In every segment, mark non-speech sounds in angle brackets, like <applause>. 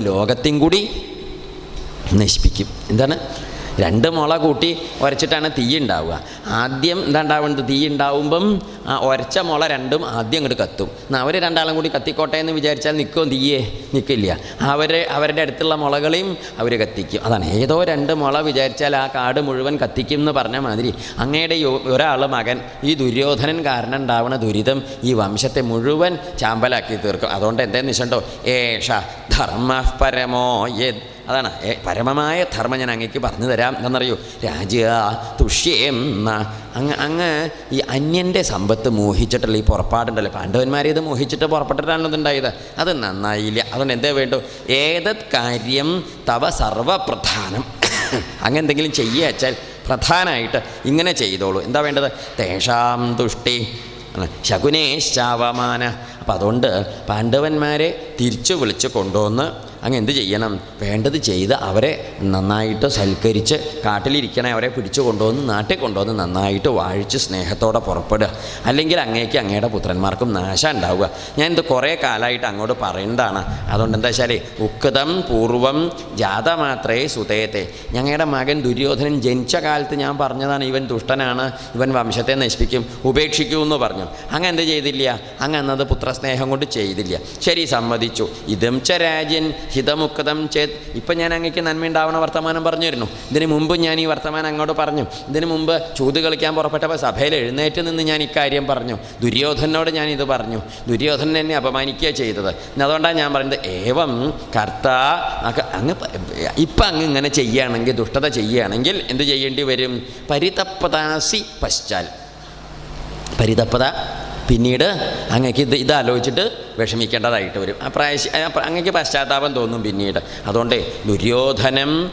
ലോകത്തെയും കൂടി നശിപ്പിക്കും. എന്താണ്? രണ്ട് മുള കൂട്ടി ഉരച്ചിട്ടാണ് തീ ഉണ്ടാവുക. ആദ്യം എന്താ ഉണ്ടാവേണ്ടത് തീ ഉണ്ടാവുമ്പം ആ ഉരച്ച മുള രണ്ടും ആദ്യം അങ്ങോട്ട് കത്തും. എന്നാൽ അവർ രണ്ടാളും കൂടി കത്തിക്കോട്ടെ എന്ന് വിചാരിച്ചാൽ നിൽക്കും തീയേ നിൽക്കില്ല അവർ അവരുടെ അടുത്തുള്ള മുളകളെയും അവർ കത്തിക്കും. അതാണ്. ഏതോ രണ്ട് മുള വിചാരിച്ചാൽ ആ കാട് മുഴുവൻ കത്തിക്കും എന്ന് പറഞ്ഞ മാതിരി. അങ്ങയുടെ ഒരാൾ മകൻ ഈ ദുര്യോധനൻ കാരണം ഉണ്ടാവുന്ന ദുരിതം ഈ വംശത്തെ മുഴുവൻ ചാമ്പലാക്കി തീർക്കും. അതുകൊണ്ട് എന്താന്ന് വെച്ചിട്ടുണ്ടോ ഏഷ ധർമ്മ പരമോ യത് അതാണ്. പരമമായ ധർമ്മം ഞാൻ അങ്ങേക്ക് പറഞ്ഞു തരാം. എന്നറിയൂ രാജ തുഷ്യം അങ്ങ് അങ്ങ് ഈ അന്യന്റെ സമ്പത്ത് മോഹിച്ചിട്ടുള്ള ഈ പുറപ്പാടുണ്ടല്ലോ. പാണ്ഡവന്മാരെ ഇത് മോഹിച്ചിട്ട് പുറപ്പെട്ടിട്ടാണല്ലോ ഇതുണ്ടായത് അത് നന്നായില്ല. അതുകൊണ്ട് എന്തേ വേണ്ടു? ഏതത് കാര്യം തവ സർവപ്രധാനം. അങ്ങ് എന്തെങ്കിലും ചെയ്യുക വെച്ചാൽ പ്രധാനമായിട്ട് ഇങ്ങനെ ചെയ്തോളൂ. എന്താ വേണ്ടത്? തേഷാം തുഷ്ടി. ശകുനേശ്ചാവമാന. അപ്പം അതുകൊണ്ട് പാണ്ഡവന്മാരെ തിരിച്ചു വിളിച്ച് കൊണ്ടുവന്ന് അങ്ങ് എന്ത് ചെയ്യണം? വേണ്ടത് ചെയ്ത് അവരെ നന്നായിട്ട് സൽക്കരിച്ച് കാട്ടിലിരിക്കണേ അവരെ പിടിച്ചു കൊണ്ടുവന്ന് നാട്ടിൽ കൊണ്ടുവന്ന് നന്നായിട്ട് വാഴിച്ച് സ്നേഹത്തോടെ പുറപ്പെടുക. അല്ലെങ്കിൽ അങ്ങേക്ക് അങ്ങയുടെ പുത്രന്മാർക്കും നാശം ഉണ്ടാവുക. ഞാൻ ഇത് കുറേ കാലമായിട്ട് അങ്ങോട്ട് പറയേണ്ടതാണ് അതുകൊണ്ട് എന്താ വെച്ചാൽ ഉക്തം പൂർവം ജാതമാത്രേ സുതേത്തെ ഞങ്ങളുടെ മകൻ ദുര്യോധനൻ ജനിച്ച കാലത്ത് ഞാൻ പറഞ്ഞതാണ് ഇവൻ ദുഷ്ടനാണ് ഇവൻ വംശത്തെ നശിപ്പിക്കും ഉപേക്ഷിക്കൂ എന്ന് പറഞ്ഞു. അങ്ങ് എന്ത് ചെയ്തില്ല? അങ്ങ് എന്നത് പുത്രസ്നേഹം കൊണ്ട് ചെയ്തില്ല. ശരി സമ്മതിച്ചു. ഇതം ച രാജ്യൻ ഹിതമുക്തം ചേത് ഇപ്പം ഞാൻ അങ്ങേക്ക് നന്മയുണ്ടാവണ വർത്തമാനം പറഞ്ഞു തരുന്നു ഇതിന് മുമ്പ് ഞാൻ ഈ വർത്തമാനം അങ്ങോട്ട് പറഞ്ഞു. ഇതിന് മുമ്പ് ചൂത് കളിക്കാൻ പുറപ്പെട്ടപ്പോൾ സഭയിൽ എഴുന്നേറ്റ് നിന്ന് ഞാൻ ഇക്കാര്യം പറഞ്ഞു. ദുര്യോധനോട് ഞാൻ ഇത് പറഞ്ഞു. ദുര്യോധനൻ എന്നെ അപമാനിക്കുക ചെയ്തത്. അതുകൊണ്ടാണ് ഞാൻ പറയുന്നത് ഏവം കർത്ത അങ്ങ് ഇപ്പം അങ്ങ് ഇങ്ങനെ ചെയ്യുകയാണെങ്കിൽ ദുഷ്ടത ചെയ്യുകയാണെങ്കിൽ എന്ത് ചെയ്യേണ്ടി വരും? പരിതപ്പതാസി പശ്ചാൽ. പരിതപ്പത പിന്നീട് അങ്ങക്ക് ഇത് ഇതാലോചിച്ചിട്ട് വിഷമിക്കേണ്ടതായിട്ട് വരും. ആ അങ്ങക്ക് പശ്ചാത്താപം തോന്നും പിന്നീട്. അതുകൊണ്ട് ദുര്യോധനം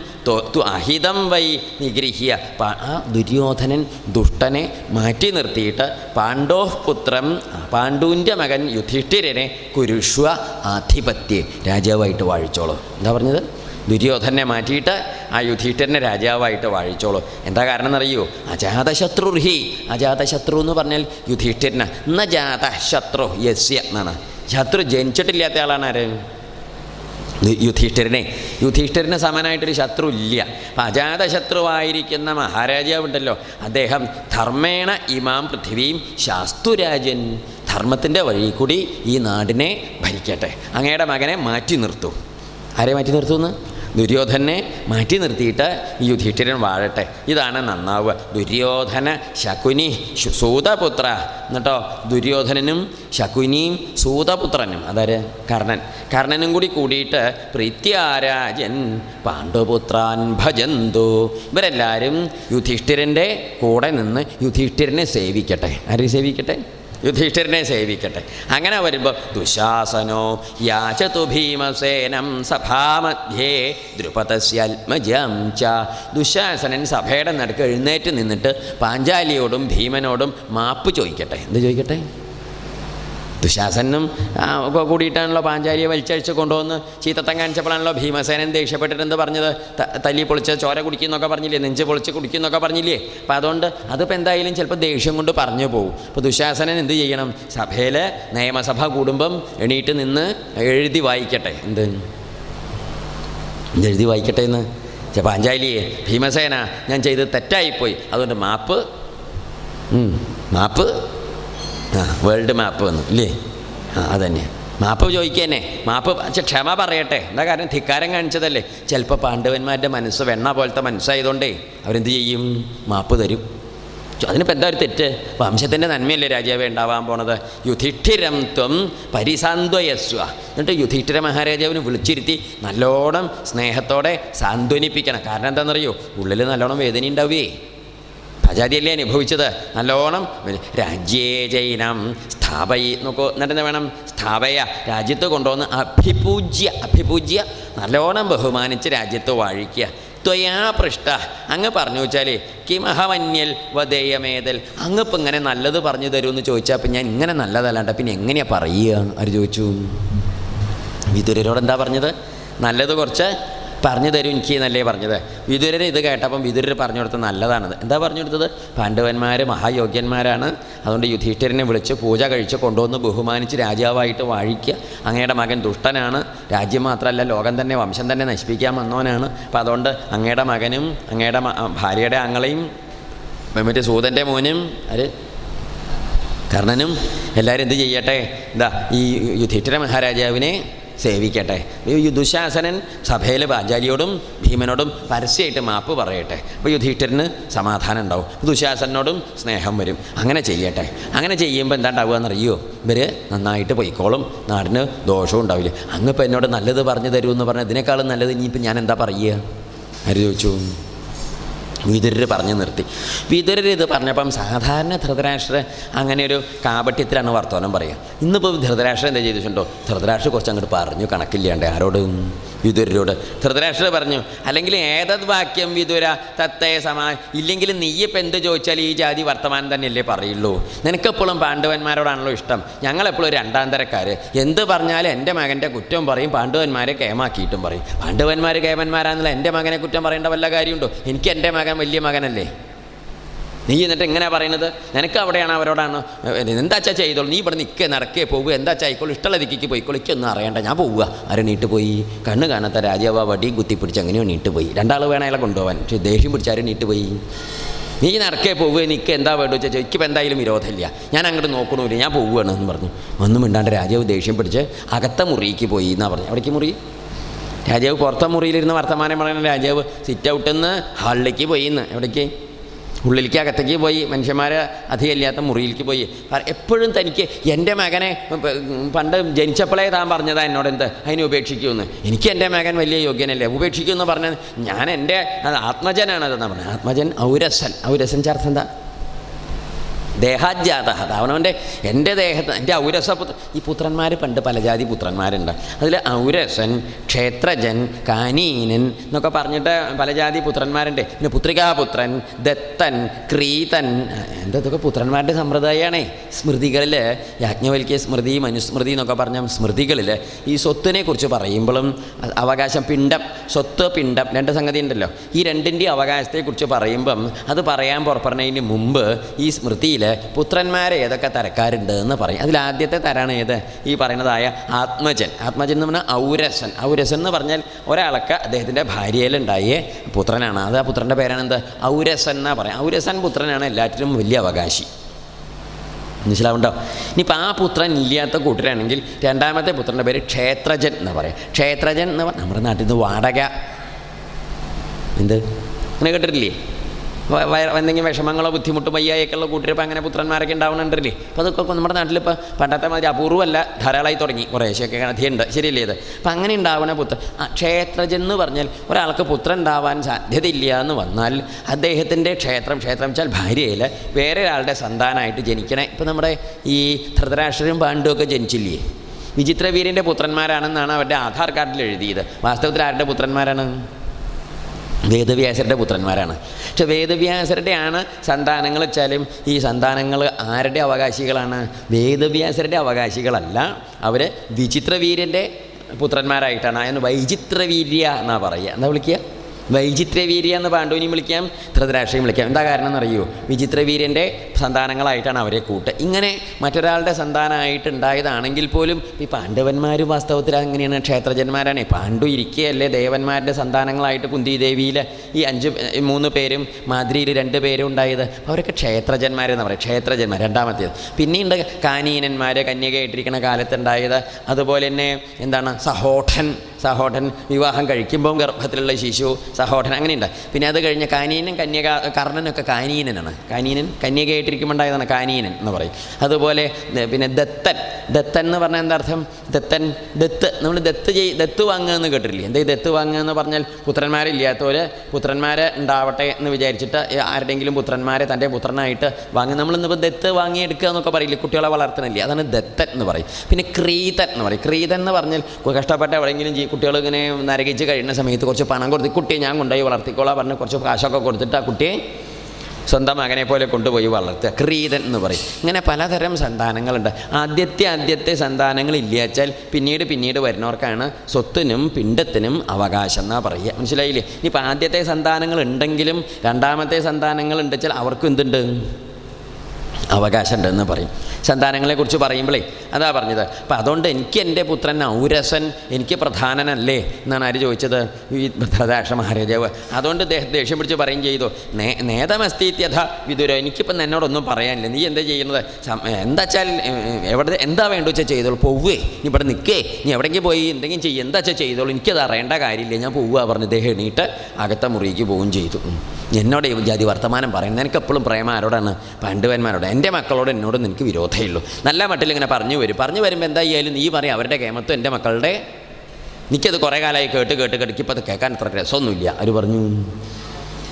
അഹിതം വൈ നിഗ്രഹിയ. ആ ദുര്യോധനൻ ദുഷ്ടനെ മാറ്റി നിർത്തിയിട്ട് പാണ്ഡോഹ് പുത്രം പാണ്ഡുവിന്റെ മകൻ യുധിഷ്ഠിരനെ കുരുഷ്വ ആധിപത്യെ രാജാവായിട്ട് വാഴിച്ചോളൂ. എന്താ പറഞ്ഞത്? ദുര്യോധനെ മാറ്റിയിട്ട് ആ യുധിഷ്ഠിരനെ രാജാവായിട്ട് വാഴിച്ചോളൂ. എന്താ കാരണം എന്നറിയോ? അജാത ശത്രു എന്ന് പറഞ്ഞാൽ യുധിഷ്ഠിരന ന ജാത ശത്രു യസ്യ എന്നാണ്. ശത്രു ജനിച്ചിട്ടില്ലാത്ത ആളാണ് ആര്? യുധിഷ്ഠിരനെ യുധിഷ്ഠിരന് സമാനമായിട്ടൊരു ശത്രു ഇല്ല. അപ്പം അജാതശത്രുവായിരിക്കുന്ന മഹാരാജാവുണ്ടല്ലോ. അദ്ദേഹം ധർമ്മേണ ഇമാം പൃഥിവിയും ശാസ്തുരാജൻ. ധർമ്മത്തിന്റെ വഴി കൂടി ഈ നാടിനെ ഭരിക്കട്ടെ. അങ്ങയുടെ മകനെ മാറ്റി നിർത്തൂ. ആരെ മാറ്റി നിർത്തുമെന്ന് ദുര്യോധനെ മാറ്റി നിർത്തിയിട്ട് ഈ യുധിഷ്ഠിരൻ വാഴട്ടെ. ഇതാണ് നന്നാവുക ദുര്യോധന ശകുനി സൂതപുത്ര. എന്നിട്ടോ ദുര്യോധനനും ശകുനിയും സൂതപുത്രനും. അതായത് കർണൻ. കർണനും കൂടി കൂടിയിട്ട് പ്രീത്യാരാജൻ പാണ്ഡുപുത്രാൻ ഭജന്തു. ഇവരെല്ലാവരും യുധിഷ്ഠിരന്റെ കൂടെ നിന്ന് യുധിഷ്ഠിരനെ സേവിക്കട്ടെ. ആരെ സേവിക്കട്ടെ? യുധിഷ്ഠിരനെ സേവിക്കട്ടെ. അങ്ങനെ വരുമ്പോൾ ദുശാസനോ യാചതു ഭീമസേനം സഭാമധ്യേ ദ്രുപദസ്യാത്മജം ച. ദുശാസനൻ സഭയുടെ നടുക്ക് എഴുന്നേറ്റ് നിന്നിട്ട് പാഞ്ചാലിയോടും ഭീമനോടും മാപ്പ് ചോദിക്കട്ടെ. എന്ത് ചോദിക്കട്ടെ? ദുശാസനും ഒക്കെ കൂടിയിട്ടാണല്ലോ പാഞ്ചാലിയെ വലിച്ചഴിച്ച് കൊണ്ടുവന്ന് ചീത്തത്തം കാണിച്ചപ്പോഴാണല്ലോ ഭീമസേനൻ ദേഷ്യപ്പെട്ടിട്ട് എന്ത് പറഞ്ഞത് തല്ലി പൊളിച്ച് ചോര കുടിക്കുന്നൊക്കെ പറഞ്ഞില്ലേ നെഞ്ച് പൊളിച്ച് കുടിക്കുന്നൊക്കെ പറഞ്ഞില്ലേ? അപ്പം അതുകൊണ്ട് അതിപ്പോൾ എന്തായാലും ചിലപ്പോൾ ദേഷ്യം കൊണ്ട് പറഞ്ഞു പോകും അപ്പോൾ ദുശാസനൻ എന്ത് ചെയ്യണം? സഭയിൽ നിയമസഭ കുടുംബം എണീറ്റ് നിന്ന് എഴുതി വായിക്കട്ടെ. എന്ത്? എഴുതി വായിക്കട്ടെ എന്ന്? പാഞ്ചാലിയെ ഭീമസേന ഞാൻ ചെയ്ത് തെറ്റായിപ്പോയി. അതുകൊണ്ട് മാപ്പ് മാപ്പ് ആ വേൾഡ് മാപ്പ് വന്നു ഇല്ലേ? ആ അതന്നെ. മാപ്പ് ചോദിക്കന്നെ മാപ്പ് ക്ഷമ പറയട്ടെ. എന്താ കാരണം ധിക്കാരം കാണിച്ചതല്ലേ. ചിലപ്പോൾ പാണ്ഡവന്മാരുടെ മനസ്സ് വെണ്ണ പോലത്തെ മനസ്സായതുകൊണ്ടേ അവരെന്ത് ചെയ്യും? മാപ്പ് തരും. അതിനിപ്പോൾ എന്താ ഒരു തെറ്റ്? വംശത്തിന്റെ നന്മയല്ലേ രാജാവേ ഉണ്ടാവാൻ പോണത്? യുധിഷ്ഠിരം ത്വം പരിസാന്ത്വയസ്വ. എന്നിട്ട് യുധിഷ്ഠിര മഹാരാജാവിന് വിളിച്ചിരുത്തി നല്ലോണം സ്നേഹത്തോടെ സാന്ത്വനിപ്പിക്കണം. കാരണം എന്താണെന്നറിയോ? ഉള്ളിൽ നല്ലോണം വേദന ഉണ്ടാവുകയേ പ്രജാതിയല്ലേ അനുഭവിച്ചത്? നല്ലോണം. രാജ്യേ ജൈനം. സ്ഥാപയി നോക്കൂ എന്നിട്ട് എന്താ വേണം? സ്ഥാപയ രാജ്യത്ത് കൊണ്ടുവന്ന് അഭിപൂജ്യ അഭിപൂജ്യ. നല്ലോണം ബഹുമാനിച്ച് രാജ്യത്ത് വാഴിക്കുക. ത്വയാ പൃഷ്ട അങ്ങ് പറഞ്ഞു വെച്ചാൽ കിമഹമന്യൽ വധേയമേതൽ. അങ്ങ് ഇപ്പം ഇങ്ങനെ നല്ലത് പറഞ്ഞു തരുമെന്ന് ചോദിച്ചാൽ അപ്പം ഞാൻ ഇങ്ങനെ നല്ലതല്ലാണ്ട് പിന്നെ എങ്ങനെയാണ് പറയുക? അവർ ചോദിച്ചു? വിതുരരോട് എന്താ പറഞ്ഞത്? നല്ലത് കുറച്ച് പറഞ്ഞു തരും എനിക്ക് എന്നല്ലേ പറഞ്ഞത്? വിതുരർ ഇത് കേട്ടപ്പം വിതുരർ പറഞ്ഞു കൊടുത്തത് നല്ലതാണത്. എന്താ പറഞ്ഞു കൊടുത്തത്? പാണ്ഡവന്മാർ മഹായോഗ്യന്മാരാണ്. അതുകൊണ്ട് യുധിഷ്ഠിരനെ വിളിച്ച് പൂജ കഴിച്ച് കൊണ്ടുവന്ന് ബഹുമാനിച്ച് രാജാവായിട്ട് വാഴിക്കുക. അങ്ങയുടെ മകൻ ദുഷ്ടനാണ്. രാജ്യം മാത്രമല്ല ലോകം തന്നെ വംശം തന്നെ നശിപ്പിക്കാൻ വന്നവനാണ്. അപ്പോൾ അതുകൊണ്ട് അങ്ങയുടെ മകനും അങ്ങയുടെ ഭാര്യയുടെ ആങ്ങളെയും മറ്റേ സൂതന്റെ മോനും അത് കർണനും എല്ലാവരും എന്ത് ചെയ്യട്ടെ? എന്താ ഈ യുധിഷ്ഠിര മഹാരാജാവിനെ സേവിക്കട്ടെ. ദുശാസനൻ സഭയിലെ പാഞ്ചാലിയോടും ഭീമനോടും പരസ്യമായിട്ട് മാപ്പ് പറയട്ടെ. അപ്പോൾ യുധിഷ്ഠിരന് സമാധാനം ഉണ്ടാവും. ദുശാസനോടും സ്നേഹം വരും. അങ്ങനെ ചെയ്യട്ടെ. അങ്ങനെ ചെയ്യുമ്പോൾ എന്താ ഉണ്ടാവുക എന്നറിയോ ഇവർ നന്നായിട്ട് പൊയ്ക്കോളും. നാടിന് ദോഷവും ഉണ്ടാവില്ല. അങ്ങ് ഇപ്പം എന്നോട് നല്ലത് പറഞ്ഞു തരുമെന്ന് പറഞ്ഞാൽ ഇതിനേക്കാളും നല്ലത് ഇനിയിപ്പോൾ ഞാൻ എന്താ പറയുക? ആര് ചോദിച്ചു? വിതുരർ പറഞ്ഞു നിർത്തി. വിതുരർ ഇത് പറഞ്ഞപ്പം സാധാരണ ധൃതരാഷ്ട്ര അങ്ങനെ ഒരു കാപട്യത്തിലാണ് വർത്തമാനം പറയുക. ഇന്നിപ്പോൾ ധൃതരാഷ്ട്രം എന്താ ചെയ്തിട്ടുണ്ടോ? ധൃതരാഷ്ട്ര കുറച്ച് അങ്ങോട്ട് പറഞ്ഞു കണക്കില്ലാണ്ട് ആരോട് വിതുരരോട്. ധൃതരാഷ്ട്ര പറഞ്ഞു അല്ലെങ്കിൽ ഏതത് വാക്യം വിതുര തത്തയെ സമാ ഇല്ലെങ്കിൽ നീയിപ്പോൾ എന്ത് ചോദിച്ചാൽ ഈ ജാതി വർത്തമാനം തന്നെയല്ലേ പറയുള്ളൂ. നിനക്കെപ്പോഴും പാണ്ഡവന്മാരോടാണല്ലോ ഇഷ്ടം. ഞങ്ങളെപ്പോഴും രണ്ടാം തരക്കാർ എന്ത് പറഞ്ഞാലും എന്റെ മകന്റെ കുറ്റം പറയും പാണ്ഡവന്മാരെ കേമാക്കിയിട്ടും പറയും. പാണ്ഡവന്മാർ കേമന്മാരാണെന്നുള്ള എന്റെ മകനെ കുറ്റം പറയേണ്ട വല്ല കാര്യമുണ്ടോ? എനിക്ക് എന്റെ മകൻ വലിയ മകനല്ലേ. നീ എന്നിട്ട് എങ്ങനെയാ പറയുന്നത്? നിനക്ക് അവിടെയാണ് അവരോടാണ്. എന്താച്ചാ ചെയ്തോളൂ? നീ ഇവിടെ നിൽക്കുക നടക്കേ പോകുക എന്താച്ചാ ആയിക്കോളൂ? ഇഷ്ടമുള്ള ദിക്കിക്ക് പോയിക്കോളൂ എനിക്കൊന്നും അറിയണ്ട. ഞാൻ പോവുക. ആരും നീട്ട് പോയി. കണ്ണ് കാണാത്ത രാജാവ് വടിയും കുത്തിപ്പിടിച്ച് അങ്ങനെയോ നീട്ട് പോയി. രണ്ടാൾ വേണം അയാളെ കൊണ്ടുപോകാൻ പക്ഷേ ദേഷ്യം പിടിച്ച് ആരും നീട്ട് പോയി. നീ നടക്കേ പോവുക നിൽക്കുക എന്താ വേണ്ടു വെച്ചാൽ എനിക്കിപ്പോൾ എന്തായാലും വിരോധമില്ല. ഞാൻ അങ്ങോട്ട് നോക്കണമില്ല ഞാൻ പോവുകയാണ് എന്ന് പറഞ്ഞു. ഒന്നും മിണ്ടാണ്ട് രാജാവ് ദേഷ്യം പിടിച്ച് അകത്ത മുറിക്ക് പോയി എന്നാണ് പറഞ്ഞു. അവിടേക്ക് മുറി. രാജാവ് പുറത്തെ മുറിയിലിരുന്ന് വർത്തമാനം പറയുന്ന രാജാവ് സിറ്റ് ഔട്ടിൽ നിന്ന് ഹാളിലേക്ക് പോയിന്ന്. എവിടേക്ക്? ഉള്ളിലേക്ക് അകത്തേക്ക് പോയി. മനുഷ്യന്മാരെ അധികമില്ലാത്ത മുറിയിലേക്ക് പോയി. എപ്പോഴും തനിക്ക് എന്റെ മകനെ പണ്ട് ജനിച്ചപ്പോഴേ താൻ പറഞ്ഞതാ എന്നോട് എന്ത്? അതിനെ ഉപേക്ഷിക്കുമെന്ന്. എനിക്ക് എന്റെ മകൻ വലിയ യോഗ്യനല്ലേ? ഉപേക്ഷിക്കുമെന്ന് പറഞ്ഞത് ഞാൻ എന്റെ ആത്മജനാണ് അതെന്നാണ് പറഞ്ഞത്. ആത്മജൻ ഔരസൻ. ഔരസൻ ചേർത്ത് എന്താ? ദേഹാജാത അവനവന്റെ എന്റെ ദേഹത്ത് എന്റെ ഔരസ പുത്ര ഈ പുത്രന്മാർ പണ്ട് പല ജാതി പുത്രന്മാരുണ്ട്. അതിൽ ഔരസൻ ക്ഷേത്രജൻ കാനീനൻ എന്നൊക്കെ പറഞ്ഞിട്ട് പല ജാതി പുത്രന്മാരുണ്ട്. പിന്നെ പുത്രികാപുത്രൻ ദത്തൻ ക്രീതൻ എന്തൊക്കെ പുത്രന്മാരുടെ സമ്പ്രദായമാണേ. സ്മൃതികളിൽ യാജ്ഞവൽക്കിയ സ്മൃതി മനുസ്മൃതി എന്നൊക്കെ പറഞ്ഞ സ്മൃതികളിൽ ഈ സ്വത്തിനെ കുറിച്ച് പറയുമ്പോഴും അവകാശം പിണ്ടം സ്വത്ത് പിണ്ടം രണ്ട് സംഗതി ഉണ്ടല്ലോ. ഈ രണ്ടിന്റെ അവകാശത്തെക്കുറിച്ച് പറയുമ്പം അത് പറയാൻ പുറപ്പെടുന്നതിന് മുമ്പ് ഈ സ്മൃതിയിൽ പുത്രന്മാരെ ഏതൊക്കെ തരക്കാരുണ്ട് എന്ന് പറയും. അതിൽ ആദ്യത്തെ തരാണ് ഏത്? ഈ പറയുന്നതായ ആത്മജൻ. ആത്മജൻ എന്ന് പറഞ്ഞാൽ ഔരസൻ. ഔരസൻ എന്ന് പറഞ്ഞാൽ ഒരാളൊക്കെ അദ്ദേഹത്തിന്റെ ഭാര്യയിലുണ്ടായ പുത്രനാണ്. അത് ആ പുത്രന്റെ പേരാണ് എന്ത് ഔരസൻ എന്നാ പറയാം. ഔരസൻ പുത്രനാണ് എല്ലാറ്റിനും വലിയ അവകാശി. മനസ്സിലാവുണ്ടോ? ഇനിയിപ്പോൾ ആ പുത്രൻ ഇല്ലാത്ത കൂട്ടരാണെങ്കിൽ രണ്ടാമത്തെ പുത്രന്റെ പേര് ക്ഷേത്രജൻ എന്ന് പറയാം. ക്ഷേത്രജൻ എന്ന് പറഞ്ഞാൽ നമ്മുടെ നാട്ടിൽ നിന്ന് വാടക. എന്ത്? അങ്ങനെ കേട്ടിട്ടില്ലേ? എന്തെങ്കിലും വിഷമങ്ങളോ ബുദ്ധിമുട്ടോ വയ്യായൊക്കെയുള്ള കൂട്ടിരിപ്പോൾ അങ്ങനെ പുത്രന്മാരൊക്കെ ഉണ്ടാവുന്നുണ്ടല്ലേ അപ്പോൾ അതൊക്കെ നമ്മുടെ നാട്ടിലിപ്പോൾ പണ്ടത്തെ മാതിരി അപൂർവമല്ല ധാരാളമായി തുടങ്ങി. കുറേശ്ശൊക്കെ അധികമുണ്ട്. ശരിയല്ലേ ഇത്? അപ്പം അങ്ങനെ ഉണ്ടാവുന്ന പുത്രൻ ക്ഷേത്രജൻ എന്ന് പറഞ്ഞാൽ ഒരാൾക്ക് പുത്രൻ ഉണ്ടാവാൻ സാധ്യതയില്ല എന്ന് വന്നാൽ അദ്ദേഹത്തിന്റെ ക്ഷേത്രം ക്ഷേത്രം വെച്ചാൽ ഭാര്യയിൽ വേറെ ഒരാളുടെ സന്താനമായിട്ട് ജനിക്കണേ. ഇപ്പം നമ്മുടെ ഈ ധൃതരാഷ്ട്രരും പാണ്ഡുവൊക്കെ ജനിച്ചില്ലേ? വിചിത്രവീരന്റെ പുത്രന്മാരാണെന്നാണ് അവരുടെ ആധാർ കാർഡിൽ എഴുതിയത്. വാസ്തവത്തിൽ ആരുടെ പുത്രന്മാരാണ്? വേദവ്യാസരുടെ പുത്രന്മാരാണ്. പക്ഷെ വേദവ്യാസരുടെ ആണ് സന്താനങ്ങൾ വെച്ചാലും ഈ സന്താനങ്ങൾ ആരുടെ അവകാശികളാണ്? വേദവ്യാസരുടെ അവകാശികളല്ല. അവർ വിചിത്രവീര്യന്റെ പുത്രന്മാരായിട്ടാണ്. അതിന് വൈചിത്രവീര്യ എന്നാണ് പറയുക. എന്താ വിളിക്കുക? വൈചിത്രവീര്യ എന്ന് പാണ്ഡുവിനെയും വിളിക്കാം ധൃതരാഷ്ട്രയും വിളിക്കാം. എന്താ കാരണം എന്നറിയോ? വിചിത്രവീര്യന്റെ സന്താനങ്ങളായിട്ടാണ് അവരെ കൂട്ട്. ഇങ്ങനെ മറ്റൊരാളുടെ സന്താനമായിട്ടുണ്ടായതാണെങ്കിൽ പോലും ഈ പാണ്ഡവന്മാർ വാസ്തവത്തിൽ അങ്ങനെയാണ് ക്ഷേത്രജന്മാരാണ്. പാണ്ഡു ഇരിക്കുകയല്ലേ ദേവന്മാരുടെ സന്താനങ്ങളായിട്ട് കുന്തി ദേവിയിൽ ഈ അഞ്ച് മൂന്ന് പേരും മാദ്രിയിൽ രണ്ട് പേരും ഉണ്ടായത്. അവരൊക്കെ ക്ഷേത്രജന്മാരെന്ന് പറയും ക്ഷേത്രജന്മാർ രണ്ടാമത്തേത്. പിന്നീട് കാനീനന്മാർ കന്യകയായിട്ടിരിക്കുന്ന കാലത്തുണ്ടായത്. അതുപോലെ തന്നെ എന്താണ്? സഹോഠൻ സഹോഠൻ വിവാഹം കഴിക്കുമ്പോൾ ഗർഭത്തിലുള്ള ശിശു സഹോദരൻ അങ്ങനെയുണ്ട്. പിന്നെ അത് കഴിഞ്ഞ് കാനീനൻ കന്യക കർണനൊക്കെ കാനീനനാണ്. കാനീനൻ കന്യകയായിട്ടിരിക്കുമ്പോൾ ഉണ്ടായതാണ് കാനീനൻ എന്ന് പറയും. അതുപോലെ പിന്നെ ദത്തൻ. ദത്തൻ എന്ന് പറഞ്ഞാൽ എന്താ അർത്ഥം? ദത്തൻ ദത്ത്. നമ്മൾ ദത്ത് ചെയ് ദത്ത് വാങ്ങുക എന്ന് കേട്ടിട്ടില്ലേ? എന്താ ദത്ത് വാങ്ങുക എന്ന് പറഞ്ഞാൽ പുത്രന്മാരില്ലാത്തവർ പുത്രന്മാരെ ഉണ്ടാവട്ടെ എന്ന് വിചാരിച്ചിട്ട് ആരുടെങ്കിലും പുത്രന്മാരെ തന്റെ പുത്രനായിട്ട് വാങ്ങി നമ്മളിന്നിപ്പോൾ ദത്ത് വാങ്ങിയെടുക്കുക എന്നൊക്കെ പറയില്ലേ? കുട്ടികളെ വളർത്തണില്ലേ? അതാണ് ദത്തൻ എന്ന് പറയും. പിന്നെ ക്രീതൻ എന്ന് പറയും. ക്രീതൻ എന്ന് പറഞ്ഞാൽ കഷ്ടപ്പെട്ട് എവിടെയെങ്കിലും കുട്ടികൾ ഇങ്ങനെ നരകിച്ച് കഴിയുന്ന സമയത്ത് കുറച്ച് പണം കൊടുത്ത് കുട്ടിയെ ഞാൻ കൊണ്ടുപോയി വളർത്തിക്കോളാം പറഞ്ഞ് കുറച്ച് കാശൊക്കെ കൊടുത്തിട്ട് ആ കുട്ടിയെ സ്വന്തം മകനെ പോലെ കൊണ്ടുപോയി വളർത്തുക. ക്രീതൻ എന്ന് പറയും. ഇങ്ങനെ പലതരം സന്താനങ്ങളുണ്ട്. ആദ്യത്തെ ആദ്യത്തെ സന്താനങ്ങൾ ഇല്ലാച്ചാൽ പിന്നീട് പിന്നീട് വരുന്നവർക്കാണ് സ്വത്തിനും പിണ്ടത്തിനും അവകാശം എന്നാ പറയുക. മനസ്സിലായില്ലേ? ഇനിയിപ്പോൾ ആദ്യത്തെ സന്താനങ്ങൾ ഉണ്ടെങ്കിലും രണ്ടാമത്തെ സന്താനങ്ങൾ ഉണ്ടെച്ചാൽ അവർക്കും എന്തുണ്ട്? അവകാശമുണ്ടെന്ന് പറയും. സന്താനങ്ങളെക്കുറിച്ച് പറയുമ്പോഴേ അതാ പറഞ്ഞത്. അപ്പം അതുകൊണ്ട് എനിക്ക് എന്റെ പുത്രൻ ഔരസൻ എനിക്ക് പ്രധാനനല്ലേ എന്നാണ് ആര് ചോദിച്ചത്? ഈ ധൃതരാഷ്ട്ര മഹാരാജാവ്. അതുകൊണ്ട് ദേഷ്യം പിടിച്ച് പറയും ചെയ്തു. നേ നേതമസ്തീത്യഥ വിദുര എനിക്കിപ്പം എന്നോടൊന്നും പറയാനില്ല. നീ എന്താ ചെയ്യുന്നത്? എന്താ വെച്ചാൽ എവിടെ എന്താ വേണ്ട വെച്ചാൽ ചെയ്തോളൂ. പോവേ നീ ഇവിടെ നിൽക്കേ. നീ എവിടേക്ക് പോയി എന്തെങ്കിലും ചെയ്യും. എന്താ വെച്ചാൽ ചെയ്തോളൂ. എനിക്കത് അറിയേണ്ട കാര്യമില്ല. ഞാൻ പോവുക പറഞ്ഞ് ദേഹം എണീട്ട് അകത്ത മുറിക്ക് പോവുകയും ചെയ്തു. എന്നോട് ജാതി വർത്തമാനം പറയുന്നത്. എനിക്ക് എപ്പോഴും പ്രേമം ആരോടാണ് പാണ്ഡവന്മാരോട്. എന്റെ മക്കളോട് എന്നോടും എനിക്ക് വിരോധമേ ഉള്ളൂ. നല്ല മട്ടിൽ ഇങ്ങനെ പറഞ്ഞു വരും. പറഞ്ഞു വരുമ്പോൾ എന്തായാലും നീ പറയും അവരുടെ കേമത്വം എന്റെ മക്കളുടെ. എനിക്കത് കുറേ കാലമായി കേട്ട് കേട്ട് കേട്ടിപ്പോൾ അത് കേൾക്കാൻ അത്ര രസമൊന്നുമില്ല അവർ പറഞ്ഞു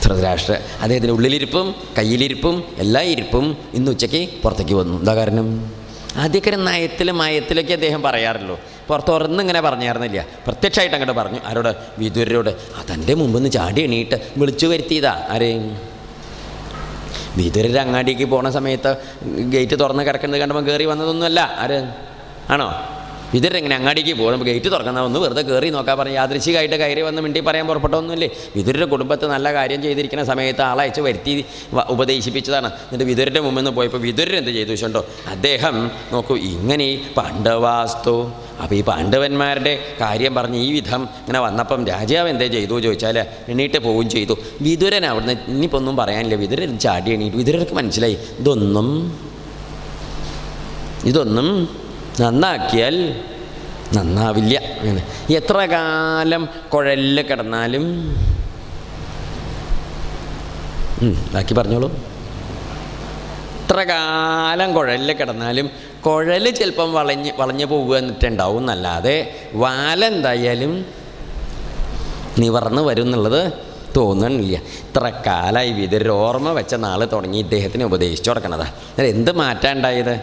ധൃതരാഷ്ട്ര അദ്ദേഹത്തിന്റെ ഉള്ളിലിരിപ്പും കയ്യിലിരിപ്പും എല്ലാ ഇരിപ്പും ഇന്ന് ഉച്ചയ്ക്ക് പുറത്തേക്ക് വന്നു. എന്താ കാരണം? ആദ്യമൊക്കെ നയത്തിലും മയത്തിലൊക്കെ അദ്ദേഹം പറയാറുള്ളൂ. പുറത്ത് തുറന്ന് ഇങ്ങനെ പറഞ്ഞായിരുന്നില്ല. പ്രത്യക്ഷമായിട്ട് അങ്ങോട്ട് പറഞ്ഞു. ആരോട്? വിദുരരോട് അതെന്റെ മുമ്പ് നിന്ന് ചാടി എണീട്ട് വിളിച്ചു വരുത്തിയതാ. ആരെയും വിതുരർ അങ്ങാടിക്ക് പോണ സമയത്ത് ഗേറ്റ് തുറന്ന് കിടക്കുന്നത് കണ്ടപ്പോൾ കയറി വന്നതൊന്നുമല്ല. ആര്? ആണോ? വിതുരെങ്ങനെ അങ്ങാടിക്ക് പോകുമ്പോൾ ഗേറ്റ് തുറക്കുന്ന ഒന്ന് വെറുതെ കയറി നോക്കാൻ പറഞ്ഞു യാദൃശികമായിട്ട് കയറി വന്ന് മിണ്ടി പറയാൻ പുറപ്പെട്ടൊന്നുമില്ലേ? വിതുരുടെ കുടുംബത്ത് നല്ല കാര്യം ചെയ്തിരിക്കുന്ന സമയത്ത് ആളയച്ച് വരുത്തി ഉപദേശിപ്പിച്ചതാണ്. എന്നിട്ട് വിതുരന്റെ മുമ്പിൽ നിന്ന് പോയപ്പോൾ വിതുരൻ എന്ത് ചെയ്തു വെച്ചുണ്ടോ അദ്ദേഹം നോക്കൂ ഇങ്ങനെ പാണ്ഡവാസ്തു അപ്പോൾ ഈ പാണ്ഡവന്മാരുടെ കാര്യം പറഞ്ഞ് ഈ വിധം ഇങ്ങനെ വന്നപ്പം രാജാവ് എന്തേ ചെയ്തു ചോദിച്ചാൽ എണ്ണീട്ട് പോവുകയും ചെയ്തു. വിതുരൻ അവിടുന്ന് ഇനിയിപ്പോൾ ഒന്നും പറയാനില്ല. വിതുരൻ ചാടി എണീറ്റ്. വിതുരർക്ക് മനസ്സിലായി. ഇതൊന്നും ഇതൊന്നും നന്നാക്കിയാൽ നന്നാവില്ല. അങ്ങനെ. എത്ര കാലം കുഴലിൽ കിടന്നാലും? ബാക്കി പറഞ്ഞോളൂ. എത്ര കാലം കുഴലിൽ കിടന്നാലും കുഴൽ ചിലപ്പം വളഞ്ഞ് വളഞ്ഞു പോവുക എന്നിട്ടുണ്ടാവും എന്നല്ലാതെ വാലെന്തായാലും നിവർന്ന് വരും എന്നുള്ളത് തോന്നണില്ല ഇത്ര കാലമായി വിതരോർമ്മ ഓർമ്മ വെച്ച നാൾ തുടങ്ങി ഇദ്ദേഹത്തിന് ഉപദേശിച്ചു കൊടുക്കണതാണ് എന്ത് മാറ്റാൻ ഉണ്ടായത്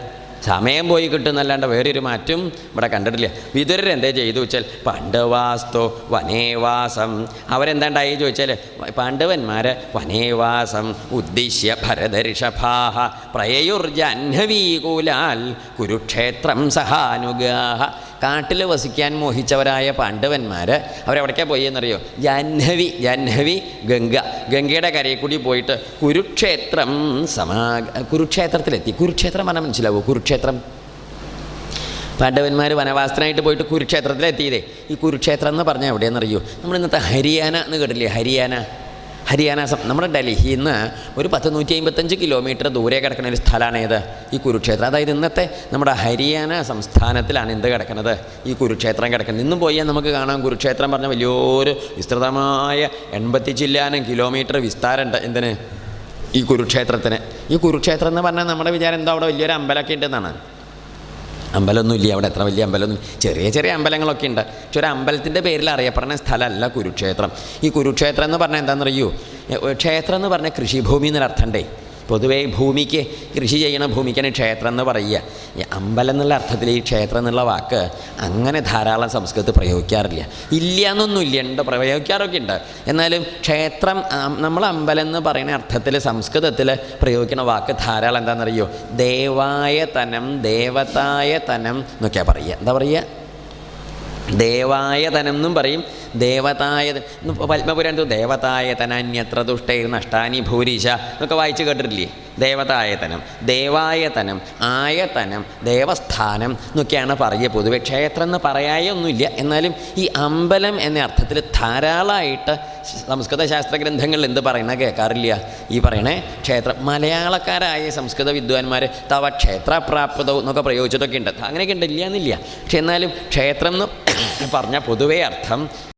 സമയം പോയി കിട്ടുന്നല്ലാണ്ട് വേറൊരു മാറ്റം ഇവിടെ കണ്ടിട്ടില്ല. വിതുരർ എന്തേ ചെയ്തു വെച്ചാൽ പാണ്ഡവാസ്തോ വനേവാസം. അവരെന്താണ്ടായി ചോദിച്ചാൽ പാണ്ഡവന്മാരെ വനേവാസം ഉദ്ദിശ്യ ഭരതഋഷഭാഹ പ്രയയുർജാഹ്നവീകൂലാൽ കുരുക്ഷേത്രം സഹാനുഗാഹ. കാട്ടിൽ വസിക്കാൻ മോഹിച്ചവരായ പാണ്ഡവന്മാർ അവരെവിടേക്കാണ് പോയി എന്നറിയോ ജാഹ്നവി ജാഹ്നവി ഗംഗ. ഗംഗയുടെ കരയിൽ കൂടി പോയിട്ട് കുരുക്ഷേത്രം സമാ കുരുക്ഷേത്രത്തിലെത്തി. കുരുക്ഷേത്രം പറഞ്ഞാൽ മനസ്സിലാവൂ? കുരുക്ഷേത്രം. പാണ്ഡവന്മാർ വനവാസത്തിനായിട്ട് പോയിട്ട് കുരുക്ഷേത്രത്തിലെത്തിയതേ. ഈ കുരുക്ഷേത്രം എന്ന് പറഞ്ഞാൽ എവിടെയെന്നറിയോ? നമ്മൾ ഇന്നത്തെ ഹരിയാന എന്ന് കേട്ടില്ലേ? ഹരിയാന. ഹരിയാന നമ്മുടെ ഡൽഹിയിൽ നിന്ന് ഒരു പത്ത് നൂറ്റി അമ്പത്തഞ്ച് കിലോമീറ്റർ ദൂരെ കിടക്കുന്ന ഒരു സ്ഥലമാണ് ഏത്? ഈ കുരുക്ഷേത്രം. അതായത് ഇന്നത്തെ നമ്മുടെ ഹരിയാന സംസ്ഥാനത്തിലാണ് എന്ത് കിടക്കുന്നത്. ഈ കുരുക്ഷേത്രം കിടക്കുന്നത്. ഇന്നും പോയാൽ നമുക്ക് കാണാം. കുരുക്ഷേത്രം പറഞ്ഞ വലിയൊരു വിസ്തൃതമായ എൺപത്തി ചില്ലാനം കിലോമീറ്റർ വിസ്താരമുണ്ട്. എന്തിന്? ഈ കുരുക്ഷേത്രത്തിന്. ഈ കുരുക്ഷേത്രം എന്ന് പറഞ്ഞാൽ നമ്മുടെ വിചാരം എന്താ? അവിടെ വലിയൊരു അമ്പലമൊക്കെ ഉണ്ടെന്നാണ്. അമ്പലമൊന്നും ഇല്ല. അവിടെ എത്ര വലിയ അമ്പലമൊന്നും ചെറിയ ചെറിയ അമ്പലങ്ങളൊക്കെ ഉണ്ട്. പക്ഷെ ഒരു അമ്പലത്തിന്റെ പേരിൽ അറിയപ്പെടുന്ന സ്ഥലമല്ല കുരുക്ഷേത്രം. ഈ കുരുക്ഷേത്രം എന്ന് പറഞ്ഞാൽ എന്താണെന്നറിയോ? ക്ഷേത്രം എന്ന് പറഞ്ഞാൽ കൃഷിഭൂമി എന്നൊരർത്ഥമുണ്ടേ. പൊതുവേ ഭൂമിക്ക് കൃഷി ചെയ്യണ ഭൂമിക്കാണ് ക്ഷേത്രം എന്ന് പറയുക. അമ്പലം എന്നുള്ള അർത്ഥത്തിൽ ഈ ക്ഷേത്രം എന്നുള്ള വാക്ക് അങ്ങനെ ധാരാളം സംസ്കൃതത്തിൽ പ്രയോഗിക്കാറില്ല. ഇല്ല എന്നൊന്നുമില്ല ഉണ്ട് പ്രയോഗിക്കാറൊക്കെ ഉണ്ട്. എന്നാലും ക്ഷേത്രം നമ്മൾ അമ്പലം എന്ന് പറയുന്ന അർത്ഥത്തിൽ സംസ്കൃതത്തിൽ പ്രയോഗിക്കുന്ന വാക്ക് ധാരാളം എന്താണെന്നറിയോ? ദേവായ തനം ദേവതായ തനം എന്നൊക്കെയാണ് പറയുക. എന്താ പറയുക? ദേവായ തനം എന്നും പറയും ദേവതായ പത്മപുരാണത്തിൽ ദേവതായതന അന്യത്ര ദുഷ്ടൈർ നഷ്ടാനി ഭൂരിശ എന്നൊക്കെ വായിച്ച് കേട്ടിട്ടില്ലേ? ദേവതായതനം ദേവായതനം ആയതനം ദേവസ്ഥാനം എന്നൊക്കെയാണ് പറയുക പൊതുവെ ക്ഷേത്രം എന്ന് പറയായൊന്നുമില്ല. എന്നാലും ഈ അമ്പലം എന്ന അർത്ഥത്തിൽ ധാരാളമായിട്ട് സംസ്കൃത ശാസ്ത്ര ഗ്രന്ഥങ്ങളിൽ എന്ത് പറയുന്ന കേൾക്കാറില്ല. ഈ പറയണേ ക്ഷേത്രം മലയാളക്കാരായ സംസ്കൃത വിദ്വാൻമാർ തവ ക്ഷേത്രപ്രാപ്തവും എന്നൊക്കെ പ്രയോഗിച്ചിട്ടൊക്കെ ഉണ്ട്. അങ്ങനെയൊക്കെ ഉണ്ട് ഇല്ല എന്നില്ല. പക്ഷെ എന്നാലും ക്ഷേത്രം എന്ന് <coughs> പറഞ്ഞ പൊതുവേ അർത്ഥം